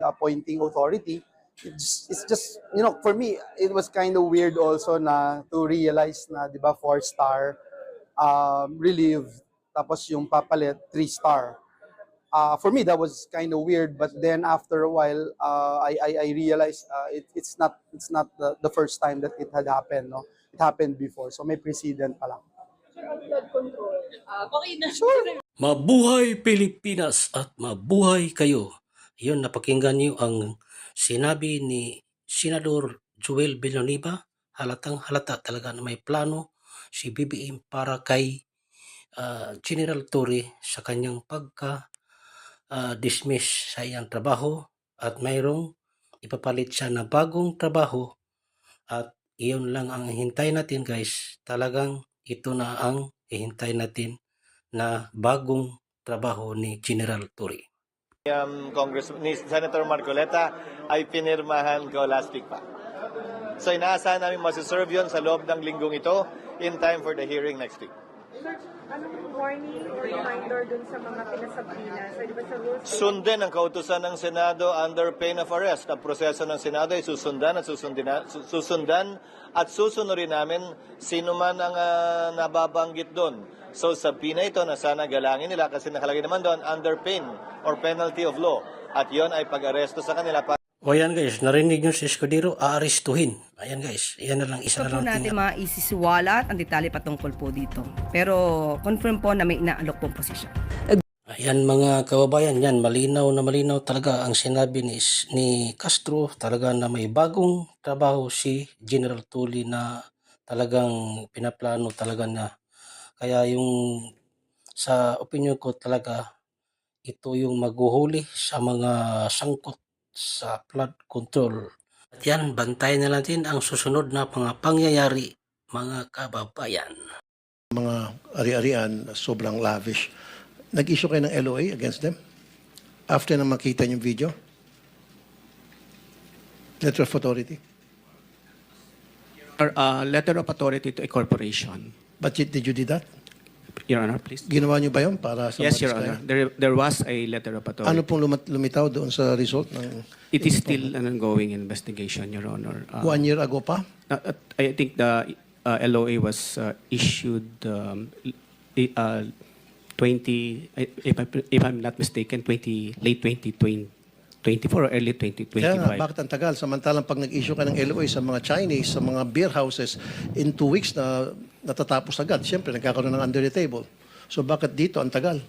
appointing authority. It's, it's just, you know, for me, it was kind of weird also na to realize na, di ba, four star um, relieve, tapos yung papalit, three star. Uh, for me, that was kind of weird, but then after a while, uh, I, I, I realized uh, it, it's not it's not the, the first time that it had happened. No, it happened before, so may precedent pa lang. Sir, on blood control, okay na. Mabuhay Pilipinas at mabuhay kayo. Yun, napakinggan niyo ang sinabi ni Senador Joel Villanueva. Halatang halata talaga na may plano si BBM para kay ah, General Torre sa kanyang pagka ah, dismiss sa iyang trabaho at mayroong ipapalit siya na bagong trabaho at iyon lang ang hintay natin guys. Talagang ito na ang hihintay natin na bagong trabaho ni General Torre. Um, Congress ni Senator Marcoleta ay pinirmahan ko last week pa. So inaasahan namin masiserve yun sa loob ng linggong ito in time for the hearing next week. Sir, anong warning or reminder dun sa mga pinasablina? So, di ba sa rules? Sundin ang kautusan ng Senado under pain of arrest. Ang proseso ng Senado ay susundan at susundin, su- susundan at susunurin namin sino man ang ah, nababanggit doon. So sa pina ito na sana galangin nila kasi nakalagay naman doon under pain or penalty of law. At yon ay pag-aresto sa kanila para O ayan guys, narinig nyo si Escudero, aarestuhin. Ayan guys, yan na lang isa Ito na lang natin tingnan. maisisiwala at ang detalye patungkol po dito. Pero confirm po na may inaalok pong posisyon. Ayan mga kababayan, yan malinaw na malinaw talaga ang sinabi ni, ni Castro talaga na may bagong trabaho si General Tully na talagang pinaplano talaga na. Kaya yung sa opinion ko talaga ito yung maghuhuli sa mga sangkot sa flood control. At yan, bantayan na natin ang susunod na mga pangyayari mga kababayan. mga ari-arian sobrang lavish. Nag-issue kayo ng LOA against them? After na makita yung video? Letter of authority. Or, uh, letter of authority to a corporation. But you- did you do that? Your Honor, please. Ginawa niyo ba yun para sa Yes, mga Your diskaya? Honor. There, there was a letter of authority. Ano pong lumat- lumitaw doon sa result ng It is still an ongoing investigation, Your Honor. Uh, one year ago pa? uh, uh, I think the uh, LOA was uh, issued um, i- uh, 20, I- if, I, if I'm not mistaken, 20, late 2020, 24 or early 2025. Kaya nga, bakit ang tagal? Samantalang pag nag-issue ka ng LOA sa mga Chinese, sa mga beer houses, in two weeks na natatapos agad. Siyempre, nagkakaroon ng under the table. So bakit dito ang tagal?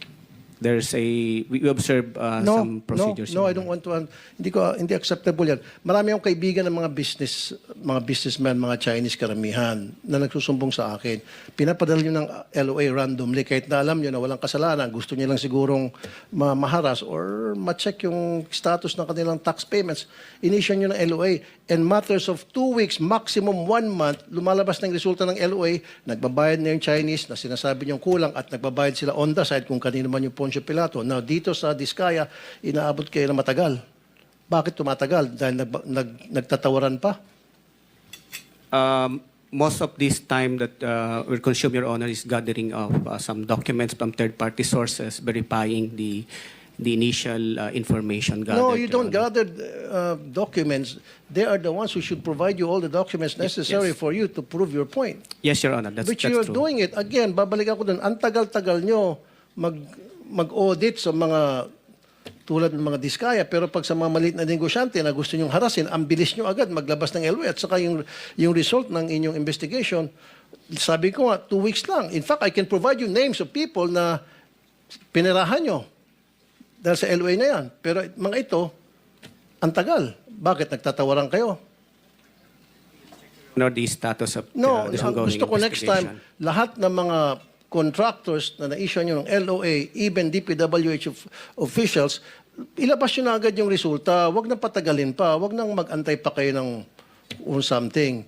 There's a, we observe uh, no, some procedures. No, no, I don't want to. uh, hindi ko hindi acceptable 'yan. Marami akong kaibigan ng mga business, mga businessmen, mga Chinese karamihan na nagsusumbong sa akin. Pinapadala niyo ng LOA randomly kahit na alam niyo na walang kasalanan. Gusto niyo lang sigurong ma- maharas or ma-check yung status ng kanilang tax payments. Initial niyo ng LOA and matters of two weeks, maximum one month, lumalabas ng resulta ng LOA, nagbabayad na yung Chinese na sinasabi niyong kulang at nagbabayad sila on the side kung kanino man yung Poncio Pilato. Now, dito sa Diskaya, inaabot kayo na matagal. Bakit tumatagal? Dahil nag, nag, nagtatawaran pa? Um, most of this time that uh, will consume, Your Honor, is gathering of uh, some documents from third-party sources verifying the the initial uh, information gathered. no, you Your don't Honor. gather uh, documents. They are the ones who should provide you all the documents necessary yes. for you to prove your point. Yes, Your Honor, that's, Which that's you're true. doing it. Again, babalik ako dun. Ang tagal-tagal nyo mag, mag-audit sa mga tulad ng mga diskaya. Pero pag sa mga maliit na negosyante na gusto nyong harasin, ang bilis nyo agad maglabas ng LOA at saka yung, yung result ng inyong investigation, sabi ko nga, two weeks lang. In fact, I can provide you names of people na pinirahan nyo dahil sa LOA na yan. Pero mga ito, ang tagal. Bakit nagtatawaran kayo? Nor the status of No, uh, ang ongoing gusto ko next time, lahat ng mga contractors na na-issue nyo ng LOA, even DPWH of- officials, ilabas nyo na agad yung resulta. Huwag nang patagalin pa. Huwag nang mag-antay pa kayo ng something.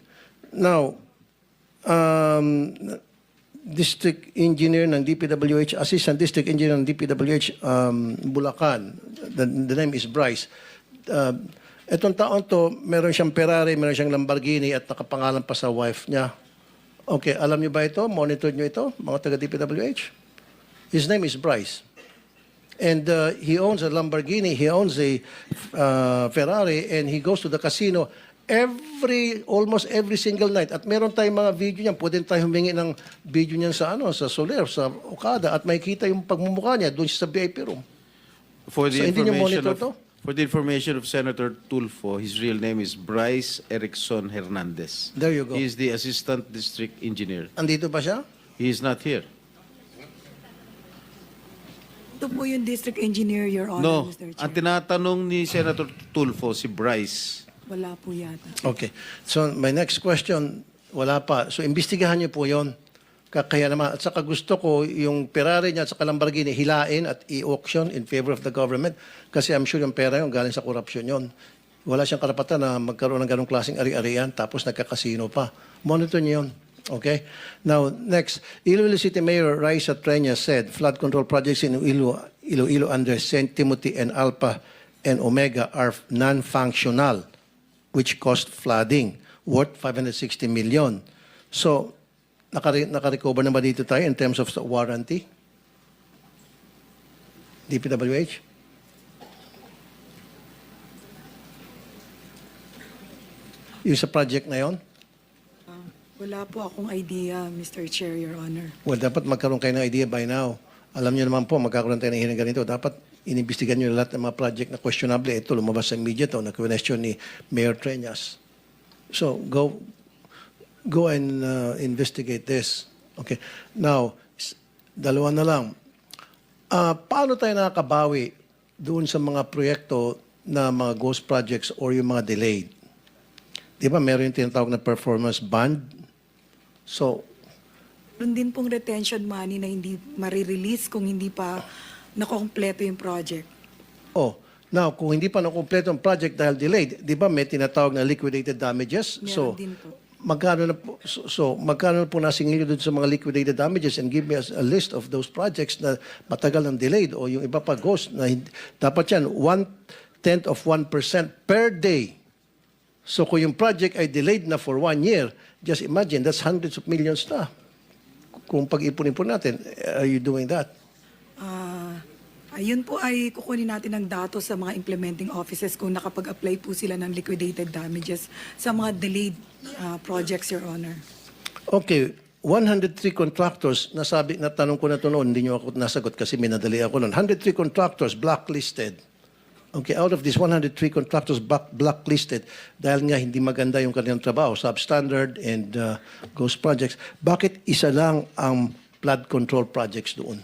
Now, um, district engineer ng DPWH, assistant district engineer ng DPWH um, Bulacan. The, the name is Bryce. Uh, etong taon to, meron siyang Ferrari, meron siyang Lamborghini at nakapangalan pa sa wife niya. Okay, alam niyo ba ito? Monitor niyo ito, mga taga DPWH? His name is Bryce. And uh, he owns a Lamborghini, he owns a uh, Ferrari, and he goes to the casino every, almost every single night. At meron tayong mga video niyan, pwede tayo humingi ng video niyan sa ano, sa Soler, sa Okada, at makikita yung pagmumukha niya doon sa VIP room. For the So, hindi niyo monitor of, to? For the information of Senator Tulfo, his real name is Bryce Erickson Hernandez. There you go. He is the assistant district engineer. Andito ba siya? He is not here. Ito po yung district engineer, Your No, Honor, Mr. ang Chair. tinatanong ni Senator Tulfo si Bryce. Wala po yata. Okay. So, my next question, wala pa. So, imbestigahan niyo po yon. Kaya naman, at saka gusto ko yung Ferrari niya at saka Lamborghini hilain at i-auction in favor of the government kasi I'm sure yung pera yun galing sa korupsyon yon. Wala siyang karapatan na magkaroon ng ganong klaseng ari-arian tapos nagkakasino pa. Monitor niyo yun. Okay? Now, next, Iloilo City Mayor Raisa Treña said flood control projects in Iloilo, Iloilo under St. Timothy and Alpha and Omega are non-functional which caused flooding worth 560 million. So, nakare- nakarecover na ba dito tayo in terms of warranty? DPWH? Yung sa project na yon? Wala po akong idea, Mr. Chair, Your Honor. Well, dapat magkaroon kayo ng idea by now. Alam niyo naman po, magkakaroon tayo ng hearing ganito. Dapat inimbestigan niyo lahat ng mga project na questionable. Ito, lumabas sa media to, na question ni Mayor Treñas. So, go go and uh, investigate this. Okay. Now, dalawa na lang. Ah, paano tayo nakakabawi doon sa mga proyekto na mga ghost projects or yung mga delayed? Di ba meron yung tinatawag na performance bond? So, Meron din pong retention money na hindi marirelease kung hindi pa nakompleto yung project. Oh, now kung hindi pa nakumpleto ang project dahil delayed, 'di ba may tinatawag na liquidated damages? Meron so din po. Magkano na po so, so magkano na po nasingil doon sa mga liquidated damages and give me a, a list of those projects na matagal ang delayed o yung iba pa ghost na hindi- dapat yan one tenth of 1% per day. So kung yung project ay delayed na for one year, just imagine that's hundreds of millions na. Kung pag-ipon-ipon natin, are you doing that? Ah, ayun po ay kukunin natin ng datos sa mga implementing offices kung nakapag-apply po sila ng liquidated damages sa mga delayed ah, projects, Your Honor. Okay, 103 contractors, nasabi, natanong ko na ito noon, hindi nyo ako nasagot kasi minadali ako noon. 103 contractors blacklisted. Okay, out of these 103 contractors black, blacklisted, dahil nga hindi maganda yung kanilang trabaho, substandard and uh, ghost projects, bakit isa lang ang flood control projects doon?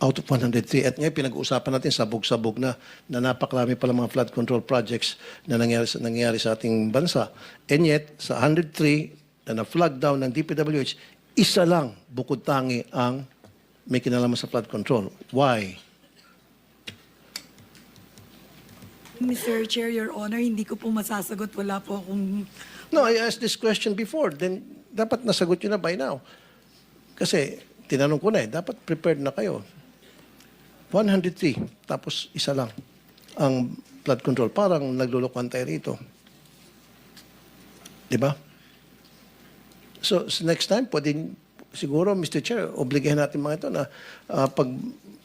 Out of 103. At ngayon, pinag-uusapan natin sabog-sabog na na napakarami pala mga flood control projects na nangyari, sa- nangyari sa ating bansa. And yet, sa 103 na na-flag down ng DPWH, isa lang bukod tangi ang may kinalaman sa flood control. Why? Mr. Chair, Your Honor, hindi ko po masasagot. Wala po akong No, I asked this question before. Then, dapat nasagot nyo na by now. Kasi, tinanong ko na eh, dapat prepared na kayo. 103, tapos isa lang ang flood control. Parang naglulukuan tayo rito. Di ba? So, s- next time, pwedeng, siguro, Mr. Chair, obligahan natin mga ito na ah, pag,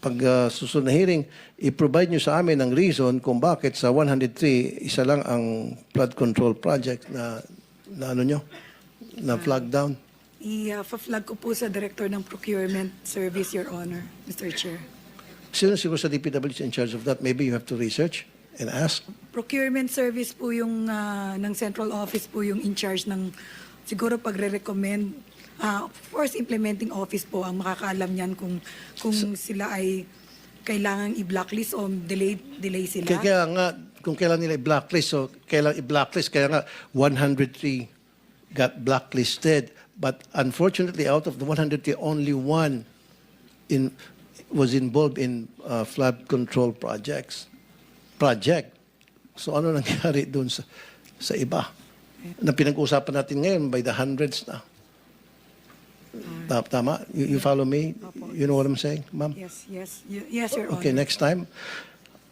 pag ah, susunod na hearing, i-provide nyo sa amin ang reason kung bakit sa 103, isa lang ang flood control project na, na ano nyo, na flag down. i-flag ko po sa Director ng Procurement Service, Your Honor, Mr. Chair. Sino siguro sa DPWH in charge of that? Maybe you have to research and ask. Procurement Service po yung ah, ng Central Office po yung in charge ng siguro pagre-recommend. Ah, of course, implementing office po ang makakaalam niyan kung kung sila ay kailangan i-blacklist o delay delay sila. Kaya, kaya nga, kung kailan nila i-blacklist, so kailan i-blacklist, kaya nga 103 got blacklisted. But unfortunately, out of the 103, only one in, was involved in uh, flood control projects. Project. So ano nangyari doon sa, sa iba? Na pinag-usapan natin ngayon by the hundreds na. Ta- Tama? You, you follow me? You know what I'm saying, ma'am? Yes, yes, y- yes, Your Okay, Honor. next time.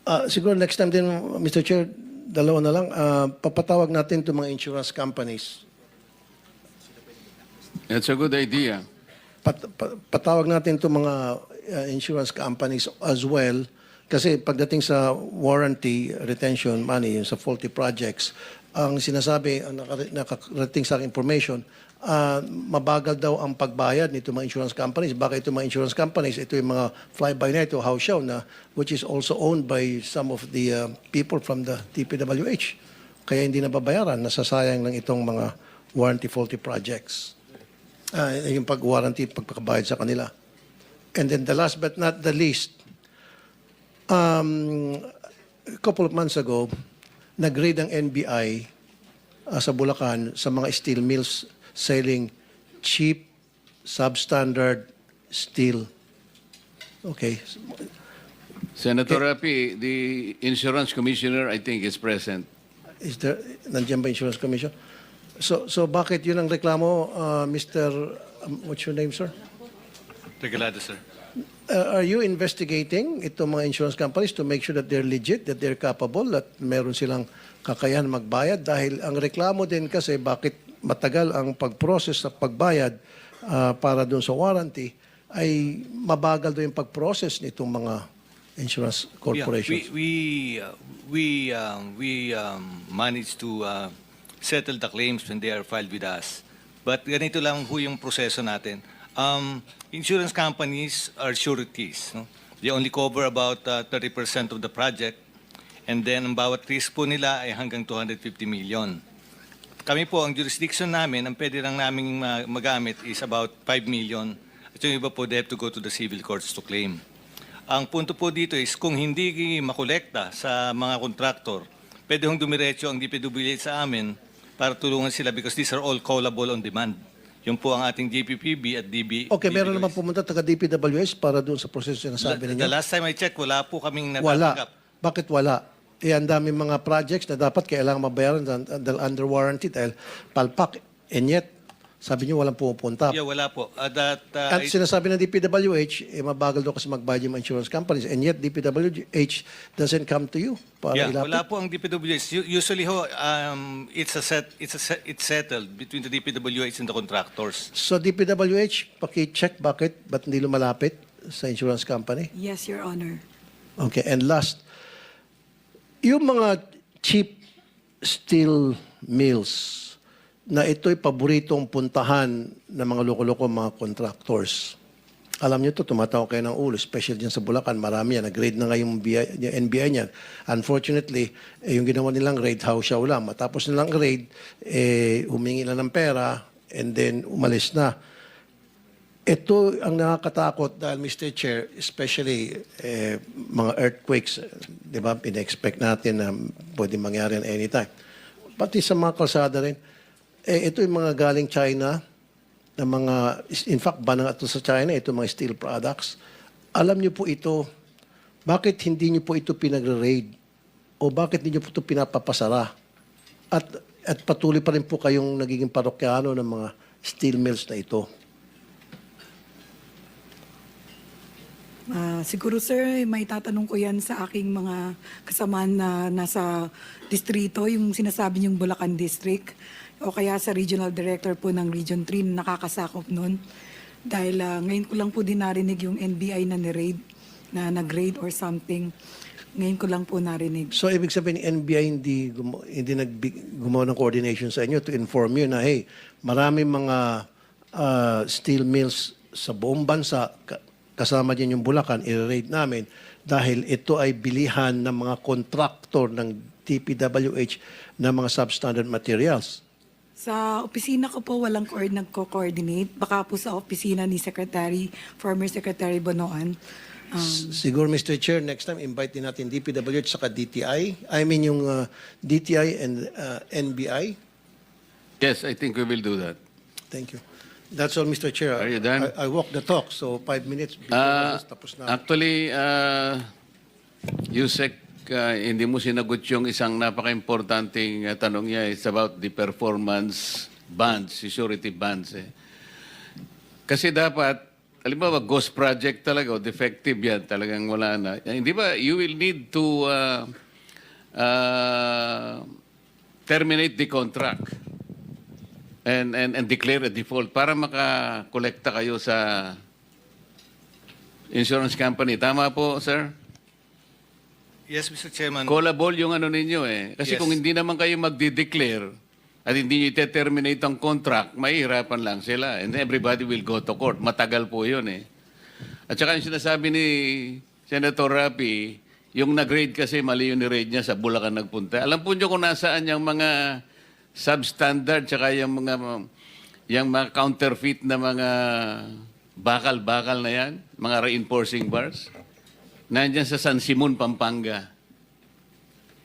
Ah, siguro next time din, Mr. Chair, dalawa na lang. Ah, papatawag natin itong mga insurance companies. That's a good idea. Pat, pa- patawag natin itong mga uh, insurance companies as well. Kasi pagdating sa warranty retention money yung sa faulty projects ang sinasabi ang nakar- nakarating sa information ah, mabagal daw ang pagbayad nito mga insurance companies. Baka ito mga insurance companies ito yung mga fly-by night o house show na which is also owned by some of the uh, people from the DPWH kaya hindi nababayaran. Nasasayang lang itong mga warranty faulty projects. Ah, yung pag-warranty, pagpakabayad sa kanila. And then the last but not the least, um, a couple of months ago, nag-raid ang NBI ah, sa Bulacan sa mga steel mills selling cheap, substandard steel. Okay. Senator Rapi, the insurance commissioner, I think, is present. Is there, nandiyan ba Insurance Commission? So, so bakit yun ang reklamo, uh, Mr. um, what's your name, sir? Regalado, sir. Uh, are you investigating itong mga insurance companies to make sure that they're legit, that they're capable, that meron silang kakayahan magbayad? Dahil ang reklamo din kasi bakit matagal ang pag-process sa pagbayad uh, para doon sa warranty ay mabagal doon yung pag-process nitong mga insurance corporations. Yeah, we we uh, we um, we um, managed to uh, settle the claims when they are filed with us. But ganito lang ho yung proseso natin. Um, insurance companies are sureties. No? They only cover about uh, 30% of the project. And then ang bawat risk po nila ay hanggang 250 million. Kami po, ang jurisdiction namin, ang pwede lang namin ma- magamit is about 5 million. At yung iba po, they have to go to the civil courts to claim. Ang punto po dito is kung hindi makolekta sa mga kontraktor, pwede hong dumiretso ang DPWH sa amin para tulungan sila because these are all callable on demand. Yun po ang ating DPPB at DB. Okay, meron naman pumunta taga DPWS para doon sa proseso na sabi ninyo? the last time I checked, wala po kaming Wala. natatanggap. Bakit wala? Eh, ang dami mga projects na dapat kailangan mabayaran dahil under warranty dahil palpak. And yet, sabi niyo walang pumupunta. Yeah, wala po. Uh, that, uh, At sinasabi ng DPWH, eh, mabagal daw kasi magbayad yung insurance companies. And yet, DPWH doesn't come to you para yeah, ilapit. wala po ang DPWH. Usually ho, um, it's a set, it's a set, it's settled between the DPWH and the contractors. So, DPWH, paki-check bakit, ba't hindi lumalapit sa insurance company? Yes, Your Honor. Okay, and last, yung mga cheap steel mills na ito'y paboritong puntahan ng mga loko-loko mga contractors. Alam niyo to, tumatawa kayo ng ulo, especially dyan sa Bulacan, marami yan. Nag-grade na nga yung, BI, yung NBI niyan. Unfortunately, eh, yung ginawa nilang grade, house show lang. Matapos nilang grade, eh, humingi na ng pera, and then umalis na. Ito ang nakakatakot dahil Mr. Chair, especially eh, mga earthquakes, di ba, pina-expect natin na pwede mangyari anytime. Pati sa mga kalsada rin. Eh, ito yung mga galing China, na mga, in fact, ba na ito sa China, ito mga steel products. Alam niyo po ito, bakit hindi niyo po ito pinagre-raid? O bakit hindi niyo po ito pinapapasara? At, at patuloy pa rin po kayong nagiging parokyano ng mga steel mills na ito. Ah, siguro sir, may tatanong ko yan sa aking mga kasamaan na nasa distrito, yung sinasabi niyong Bulacan District, o kaya sa regional director po ng Region 3 na nakakasakop nun. Dahil ah, ngayon ko lang po din narinig yung NBI na ni-raid, na nag-raid or something. Ngayon ko lang po narinig. So, ibig sabihin, NBI hindi, gumo, hindi nag, gumawa ng coordination sa inyo to inform you na, hey, maraming mga ah, steel mills sa buong bansa, ka- kasama din yung Bulacan, i-raid namin dahil ito ay bilihan ng mga kontraktor ng TPWH na mga substandard materials. Sa opisina ko po walang co- nagko-coordinate. Baka po sa opisina ni Secretary, former Secretary Bonoan. Um, Siguro, Mr. Chair, next time, invite din natin DPWH saka DTI. I mean, yung ah, DTI and ah, NBI. Yes, I think we will do that. Thank you. That's all, Mr. Chair. Are you done? I, I walk the talk, so five minutes before this, tapos na. actually, uh, Yusek, uh, hindi mo sinagot yung isang napaka-importanting uh, tanong niya. It's about the performance bands, security bands. Eh. Kasi dapat, halimbawa, ghost project talaga, o defective yan, talagang wala na. Eh, Hindi ba, you will need to uh, uh, terminate the contract and, and, and declare a default para makakolekta kayo sa insurance company. Tama po, sir? Yes, Mr. Chairman. Callable yung ano ninyo eh. Kasi Yes. kung hindi naman kayo magde-declare at hindi nyo i-terminate ang contract, mahihirapan lang sila. And everybody will go to court. Matagal po yun eh. At saka yung sinasabi ni Senator Rapi, yung nag-grade kasi mali yung ni-grade niya sa Bulacan nagpunta. Alam po nyo kung nasaan yung mga substandard tsaka yung mga yung mga counterfeit na mga bakal-bakal na yan, mga reinforcing bars. Nandyan sa San Simon, Pampanga.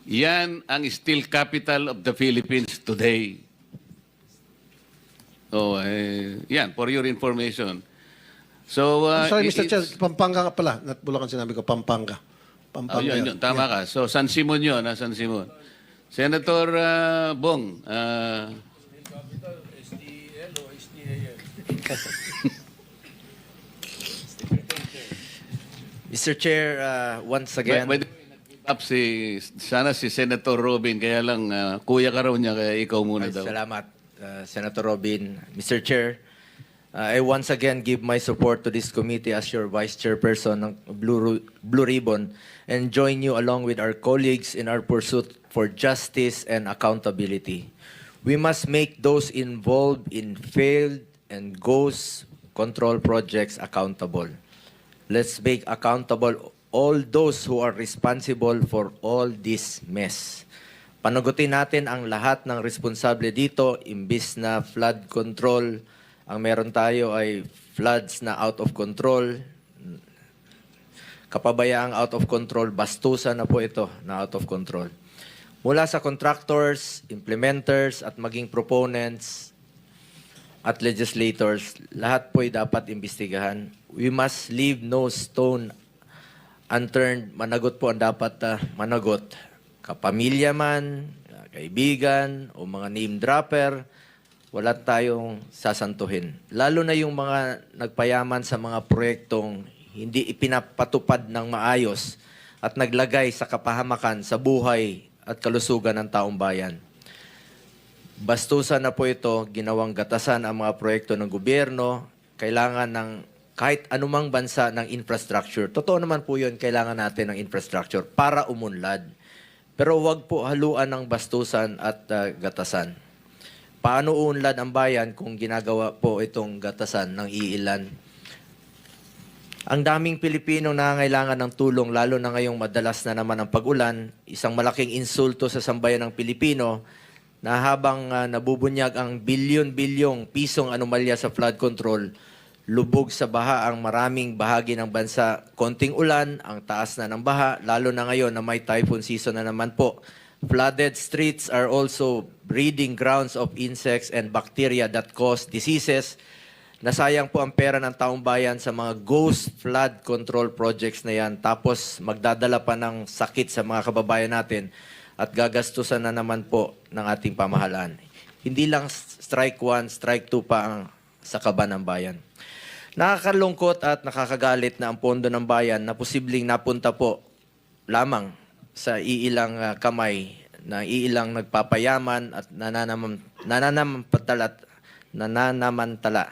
Yan ang steel capital of the Philippines today. Oh, eh, yan, for your information. So, uh, I'm sorry, Mr. Chair, Pampanga ka pala. Nat Bulacan sinabi ko, Pampanga. Oh, Pampanga yun, yun. yun, tama ka. So, San Simon yun, ha, San Simon. Senator uh, Bong, uh, Mr. Chair, uh, once by, again, by the way, nag-give up si, sana si Senator Robin, kaya lang, uh, kuya ka raw niya, kaya ikaw muna Ay, daw. salamat, uh, Senator Robin. Mr. Chair, uh, I once again give my support to this committee as your Vice Chairperson ng Blue, Blue Ribbon and join you along with our colleagues in our pursuit for justice and accountability. We must make those involved in failed and ghost control projects accountable. Let's make accountable all those who are responsible for all this mess. Panagutin natin ang lahat ng responsable dito, imbis na flood control, ang meron tayo ay floods na out of control, kapabayaang out of control, bastusan na po ito na out of control. Mula sa contractors, implementers, at maging proponents, at legislators, lahat po ay dapat imbestigahan. We must leave no stone unturned. Managot po ang dapat ah, managot. Kapamilya man, kaibigan, o mga name dropper, wala tayong sasantuhin. Lalo na yung mga nagpayaman sa mga proyektong hindi ipinapatupad ng maayos at naglagay sa kapahamakan sa buhay at kalusugan ng taong bayan. Bastusan na po ito, ginawang gatasan ang mga proyekto ng gobyerno, kailangan ng kahit anumang bansa ng infrastructure. Totoo naman po yun, kailangan natin ng infrastructure para umunlad. Pero huwag po haluan ng bastusan at ah, gatasan. Paano uunlad ang bayan kung ginagawa po itong gatasan ng iilan? Ang daming Pilipino nangangailangan ng tulong, lalo na ngayong madalas na naman ang pag-ulan, isang malaking insulto sa sambayan ng Pilipino na habang ah, nabubunyag ang bilyon-bilyong pisong anomalya sa flood control, lubog sa baha ang maraming bahagi ng bansa. Konting ulan, ang taas na ng baha, lalo na ngayon na may typhoon season na naman po. Flooded streets are also breeding grounds of insects and bacteria that cause diseases. Nasayang po ang pera ng taong bayan sa mga ghost flood control projects na yan. Tapos magdadala pa ng sakit sa mga kababayan natin at gagastusan na naman po ng ating pamahalaan. Hindi lang strike one, strike two pa ang sa kaba ng bayan. Nakakalungkot at nakakagalit na ang pondo ng bayan na posibleng napunta po lamang sa iilang ah, kamay na iilang nagpapayaman at nananam, nananamantala, nananamantala.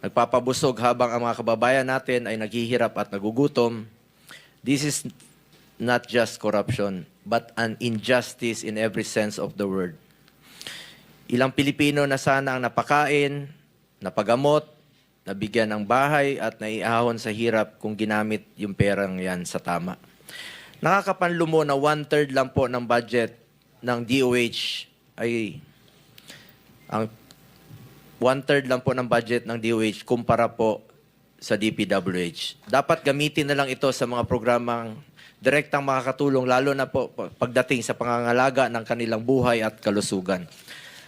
Nagpapabusog habang ang mga kababayan natin ay naghihirap at nagugutom. This is not just corruption, but an injustice in every sense of the word. Ilang Pilipino na sana ang napakain, napagamot, nabigyan ng bahay at naiahon sa hirap kung ginamit yung perang yan sa tama. Nakakapanlumo na one-third lang po ng budget ng DOH ay ang one-third lang po ng budget ng DOH kumpara po sa DPWH. Dapat gamitin na lang ito sa mga programang direktang makakatulong lalo na po pagdating sa pangangalaga ng kanilang buhay at kalusugan.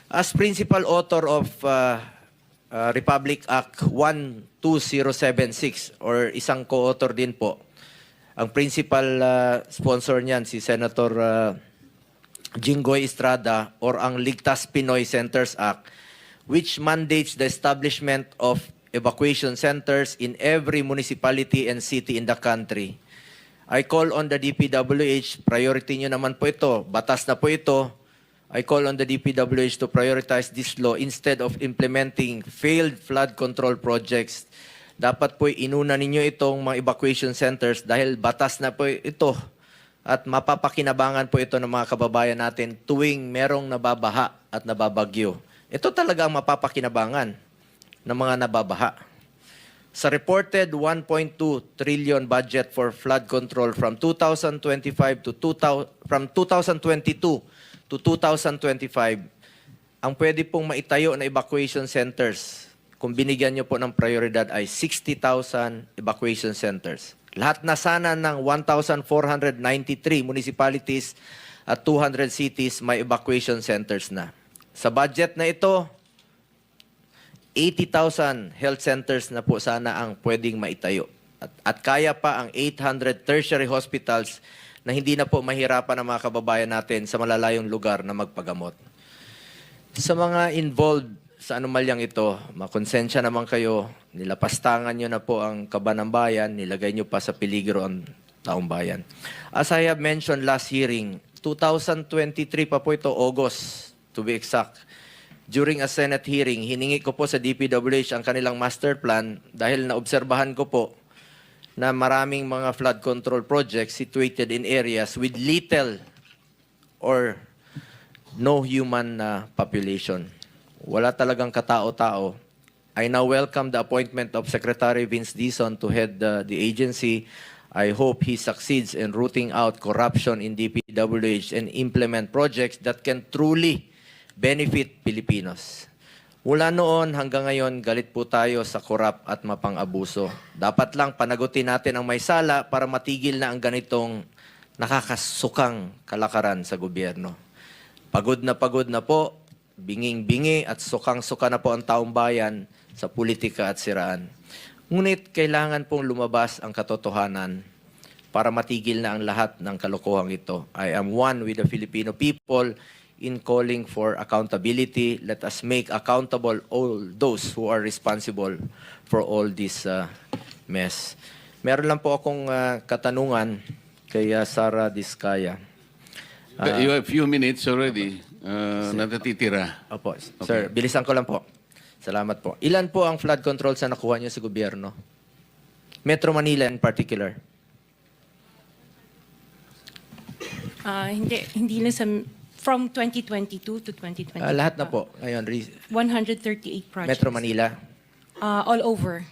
As principal author of uh, uh, Republic Act 12076 or isang co-author din po, ang principal uh, sponsor niyan si Senator uh, Jinggoy Estrada or ang Ligtas Pinoy Centers Act which mandates the establishment of evacuation centers in every municipality and city in the country. I call on the DPWH, priority nyo naman po ito, batas na po ito. I call on the DPWH to prioritize this law instead of implementing failed flood control projects Dapat po inuna ninyo itong mga evacuation centers dahil batas na po ito at mapapakinabangan po ito ng mga kababayan natin tuwing merong nababaha at nababagyo. Ito talaga ang mapapakinabangan ng mga nababaha. Sa reported 1.2 trillion budget for flood control from 2025 to 2000, from 2022 to 2025, ang pwede pong maitayo na evacuation centers, kung binigyan nyo po ng prioridad ay 60,000 evacuation centers. Lahat na sana ng 1,493 municipalities at 200 cities may evacuation centers na. Sa budget na ito, 80,000 health centers na po sana ang pwedeng maitayo. At, at kaya pa ang 800 tertiary hospitals na hindi na po mahirapan ang mga kababayan natin sa malalayong lugar na magpagamot. Sa mga involved sa anomalyang ito, makonsensya naman kayo, nilapastangan nyo na po ang kaba ng bayan, nilagay nyo pa sa peligro ang taong bayan. As I have mentioned last hearing, 2023 pa po ito, August, to be exact. During a Senate hearing, hiningi ko po sa DPWH ang kanilang master plan dahil naobserbahan ko po na maraming mga flood control projects situated in areas with little or no human uh, population. Wala talagang katao-tao. I now welcome the appointment of Secretary Vince Dizon to head uh, the agency. I hope he succeeds in rooting out corruption in DPWH and implement projects that can truly benefit Filipinos. Mula noon hanggang ngayon, galit po tayo sa korap at mapang-abuso. Dapat lang panagutin natin ang may sala para matigil na ang ganitong nakakasukang kalakaran sa gobyerno. Pagod na pagod na po, binging-bingi at sukang-suka na po ang taong bayan sa politika at siraan. Ngunit kailangan pong lumabas ang katotohanan para matigil na ang lahat ng kalokohang ito. I am one with the Filipino people in calling for accountability. Let us make accountable all those who are responsible for all this uh, mess. Meron lang po akong uh, katanungan kay uh, Sara Diskaya. Ah, you have few minutes already uh, na natitira. Opo, sir, bilisan ko lang po. Salamat po. Ilan po ang flood control sa nakuha niyo sa gobyerno? Metro Manila in particular. Ah, hindi, hindi na sa, from 2022 to 2025. Ah, lahat na po. Ngayon, re- 138 projects. Metro Manila. Ah, all over.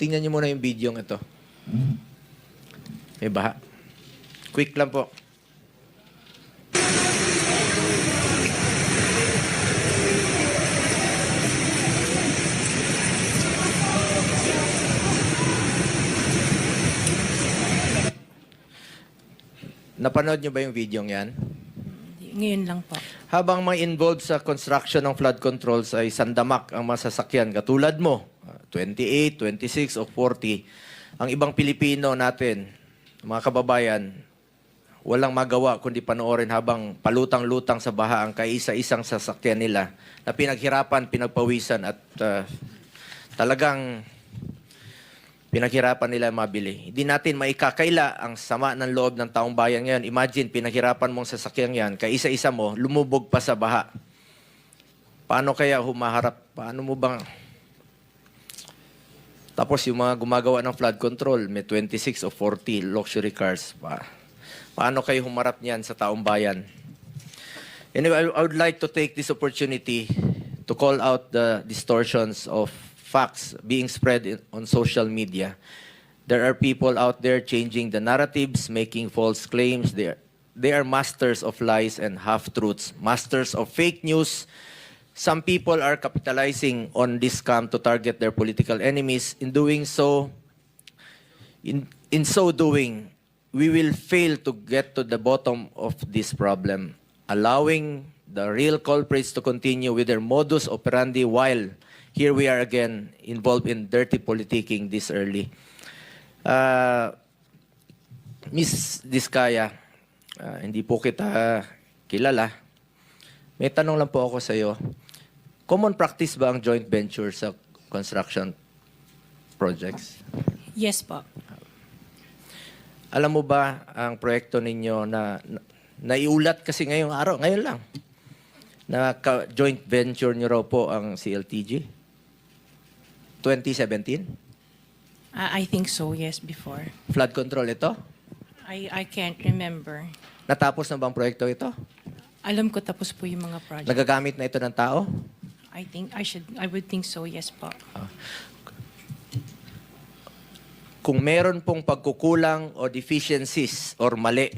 Tingnan niyo muna yung video ito. May baha. Quick lang po. Napanood niyo ba yung video yan? Ngayon lang po. Habang mga involved sa construction ng flood controls ay sandamak ang masasakyan, katulad mo, ah, 28, 26 o 40, ang ibang Pilipino natin, mga kababayan, walang magawa kundi panoorin habang palutang-lutang sa baha ang kaisa-isang sasakyan nila na pinaghirapan, pinagpawisan at ah, talagang pinaghirapan nila mabili. Hindi natin maikakaila ang sama ng loob ng taong bayan ngayon. Imagine, pinaghirapan mong sasakyan yan, kaisa-isa mo, lumubog pa sa baha. Paano kaya humaharap? Paano mo bang... Tapos yung mga gumagawa ng flood control, may 26 o 40 luxury cars. Pa. Paano kayo humarap niyan sa taong bayan? Anyway, I would like to take this opportunity to call out the distortions of facts being spread in, on social media. There are people out there changing the narratives, making false claims. They are, they are masters of lies and half-truths, masters of fake news. Some people are capitalizing on this scam to target their political enemies. In doing so, in, in so doing, we will fail to get to the bottom of this problem, allowing the real culprits to continue with their modus operandi while here we are again involved in dirty politicking this early. Uh, Miss Diskaya, uh, hindi po kita kilala. May tanong lang po ako sa iyo. Common practice ba ang joint venture sa construction projects? Yes po. Alam mo ba ang proyekto ninyo na, na naiulat kasi ngayong araw, ngayon lang, na ka- joint venture nyo raw po ang CLTG? 2017? I, I think so, yes, before. Flood control ito? I, I can't remember. Natapos na bang proyekto ito? Alam ko tapos po yung mga project. Nagagamit na ito ng tao? I think I should, I would think so, yes po. Kung meron pong pagkukulang o deficiencies or mali,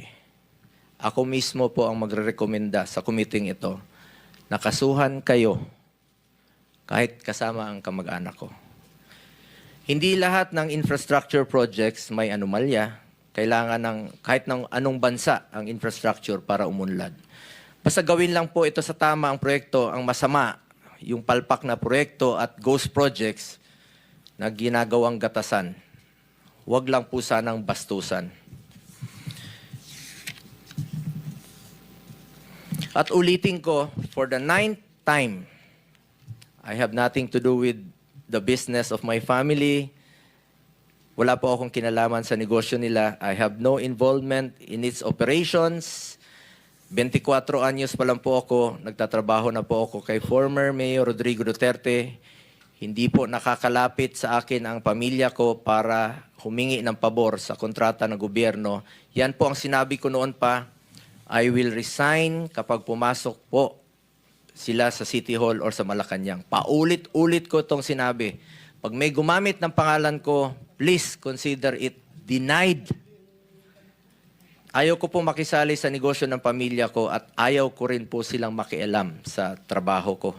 ako mismo po ang magre-recommenda sa committee ito na kasuhan kayo kahit kasama ang kamag-anak ko. Hindi lahat ng infrastructure projects may anomalya. Kailangan ng kahit ng anong bansa ang infrastructure para umunlad. Basta gawin lang po ito sa tama ang proyekto, ang masama, yung palpak na proyekto at ghost projects na ginagawang gatasan. Huwag lang po sanang bastusan. At ulitin ko, for the ninth time, I have nothing to do with the business of my family. Wala po akong kinalaman sa negosyo nila. I have no involvement in its operations. 24 anyos pa lang po ako, nagtatrabaho na po ako kay former Mayor Rodrigo Duterte. Hindi po nakakalapit sa akin ang pamilya ko para humingi ng pabor sa kontrata ng gobyerno. Yan po ang sinabi ko noon pa. I will resign kapag pumasok po sila sa City Hall or sa Malacanang. Paulit-ulit ko itong sinabi. Pag may gumamit ng pangalan ko, please consider it denied. Ayaw ko po makisali sa negosyo ng pamilya ko at ayaw ko rin po silang makialam sa trabaho ko.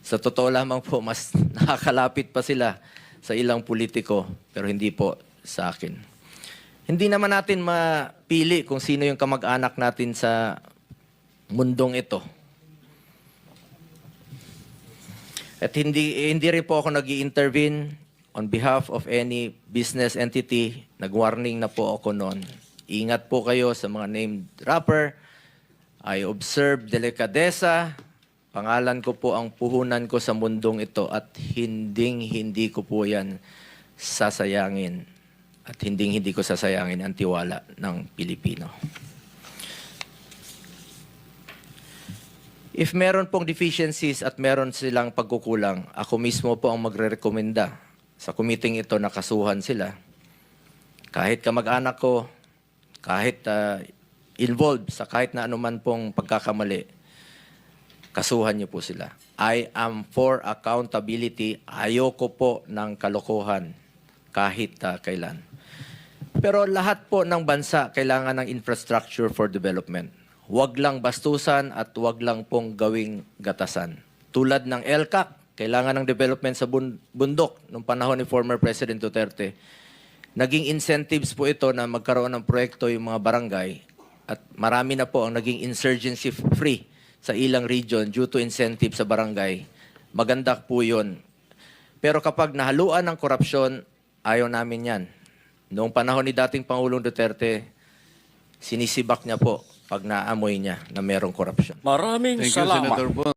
Sa totoo lamang po, mas nakakalapit pa sila sa ilang politiko, pero hindi po sa akin. Hindi naman natin mapili kung sino yung kamag-anak natin sa mundong ito. At hindi, hindi rin po ako nag intervene on behalf of any business entity. Nag-warning na po ako noon. Ingat po kayo sa mga named dropper. I observe delikadesa. Pangalan ko po ang puhunan ko sa mundong ito at hinding hindi ko po yan sasayangin. At hinding hindi ko sasayangin ang tiwala ng Pilipino. If meron pong deficiencies at meron silang pagkukulang, ako mismo po ang magre-rekomenda sa kumiting ito na kasuhan sila. Kahit kamag-anak ko, kahit ah, involved sa kahit na anuman pong pagkakamali, kasuhan niyo po sila. I am for accountability. Ayoko po ng kalokohan kahit ah, kailan. Pero lahat po ng bansa kailangan ng infrastructure for development. Huwag lang bastusan at huwag lang pong gawing gatasan. Tulad ng LCAC, kailangan ng development sa bun- bundok nung panahon ni former President Duterte. Naging incentives po ito na magkaroon ng proyekto yung mga barangay at marami na po ang naging insurgency free sa ilang region due to incentive sa barangay. Maganda po yun. Pero kapag nahaluan ng korupsyon, ayaw namin yan. Noong panahon ni dating Pangulong Duterte, sinisibak niya po pag naamoy niya na merong korupsyon. Maraming Thank you, salamat. Senator Bong.